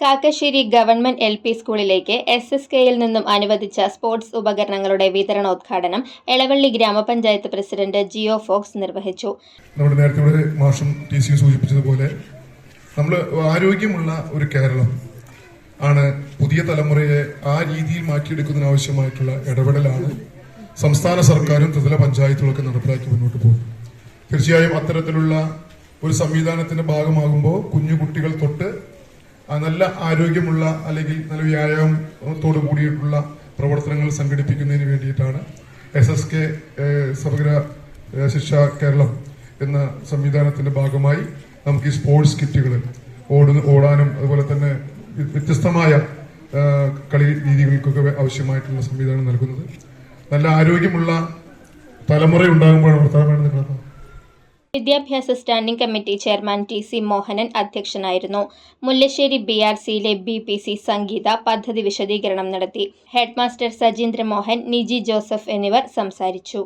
Kakkassery government L P സ്കൂളിലേക്ക് S S കെയിൽ നിന്നും അനുവദിച്ച സ്പോർട്സ് ഉപകരണങ്ങളുടെ വിതരണോദ്ഘാടനം എളവള്ളി ഗ്രാമപഞ്ചായത്ത് പ്രസിഡന്റ് ജിയോ ഫോക്സ് നിർവഹിച്ചു. നമ്മുടെ നേരത്തെ ഇവിടെ മാഷം ടി സൂചിപ്പിച്ചതുപോലെ നമ്മൾ ആരോഗ്യമുള്ള ഒരു കേരളം ആണ് പുതിയ തലമുറയെ ആ രീതിയിൽ മാറ്റിയെടുക്കുന്നതിന് ആവശ്യമായിട്ടുള്ള ഇടപെടലാണ് സംസ്ഥാന സർക്കാരും ത്രിതല പഞ്ചായത്തുകളൊക്കെ നടപ്പിലാക്കി മുന്നോട്ട് പോകും തീർച്ചയായും അത്തരത്തിലുള്ള ഒരു സംവിധാനത്തിന്റെ ഭാഗമാകുമ്പോൾ കുഞ്ഞു കുട്ടികൾ തൊട്ട് നല്ല ആരോഗ്യമുള്ള അല്ലെങ്കിൽ നല്ല വ്യായാമത്തോട് കൂടിയിട്ടുള്ള പ്രവർത്തനങ്ങൾ സംഘടിപ്പിക്കുന്നതിന് വേണ്ടിയിട്ടാണ് എസ് എസ് കെ സമഗ്ര ശിക്ഷ കേരളം എന്ന സംവിധാനത്തിന്റെ ഭാഗമായി നമുക്ക് ഈ സ്പോർട്സ് കിറ്റുകൾ ഓടുന്ന ഓടാനും അതുപോലെ തന്നെ വ്യ- വ്യത്യസ്തമായ കളി രീതികൾക്കൊക്കെ ആവശ്യമായിട്ടുള്ള സംവിധാനം നൽകുന്നത്. നല്ല ആരോഗ്യമുള്ള തലമുറ ഉണ്ടാകുമ്പോഴാണ് വർത്തമാനം നിൽക്കുന്നത് വിദ്യാഭ്യാസ standing committee chairman T C Mohanan അധ്യക്ഷനായിരുന്നു. മുല്ലശ്ശേരി ബി ആർ സിയിലെ ബി പി സി സംഗീത പദ്ധതി വിശദീകരണം നടത്തി. ഹെഡ്മാസ്റ്റർ സജീന്ദ്ര മോഹൻ നിജി ജോസഫ് എന്നിവർ സംസാരിച്ചു.